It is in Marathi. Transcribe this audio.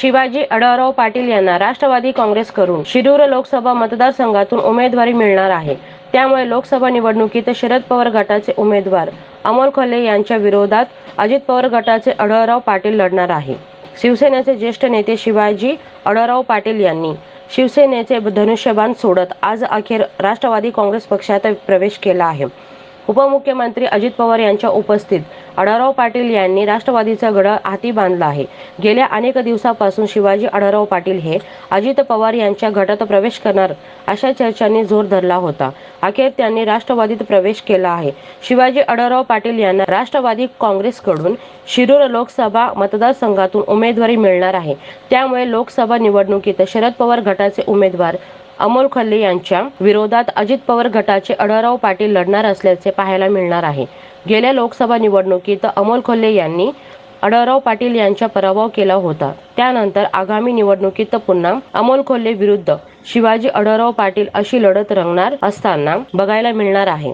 शिवाजी आढळराव पाटील यांना राष्ट्रवादी काँग्रेसकडून शिरूर लोकसभा मतदारसंघातून उमेदवारी मिळणार आहे. त्यामुळे लोकसभा निवडणुकीत शरद पवार गटाचे उमेदवार अमोल खोले यांच्या विरोधात अजित पवार गटाचे आढळराव पाटील लढणार आहे. शिवसेनेचे ज्येष्ठ नेते शिवाजी आढळराव पाटील यांनी शिवसेनेचे धनुष्यबाण सोडत आज अखेर राष्ट्रवादी काँग्रेस पक्षात प्रवेश केला आहे. उपमुख्यमंत्री अजित पवार यांच्या उपस्थित अडाराव पाटील यांनी राष्ट्रवादीचा गड हाती बांधला आहे. गेल्या अनेक दिवसापासून शिवाजी अडाराव पाटील हे अजित पवार यांच्या गटात प्रवेश करणार अशा चर्चांनी जोर धरला होता. अखेर त्यांनी राष्ट्रवादीत प्रवेश केला आहे. शिवाजी अडाराव पाटील यांना राष्ट्रवादी काँग्रेसकडून शिरूर लोकसभा मतदारसंघातून उमेदवारी मिळणार आहे. त्यामुळे लोकसभा निवडणुकीत शरद पवार गटाचे उमेदवार अमोल खल्ले यांच्या विरोधात अजित पवार गटाचे अडराव पाटील लढणार असल्याचे पाहायला मिळणार आहे. गेल्या लोकसभा निवडणुकीत अमोल खोल्ले यांनी अडराव पाटील यांचा पराभव केला होता. त्यानंतर आगामी निवडणुकीत पुन्हा अमोल खोल्ले विरुद्ध शिवाजी अडराव पाटील अशी लढत रंगणार असताना बघायला मिळणार आहे.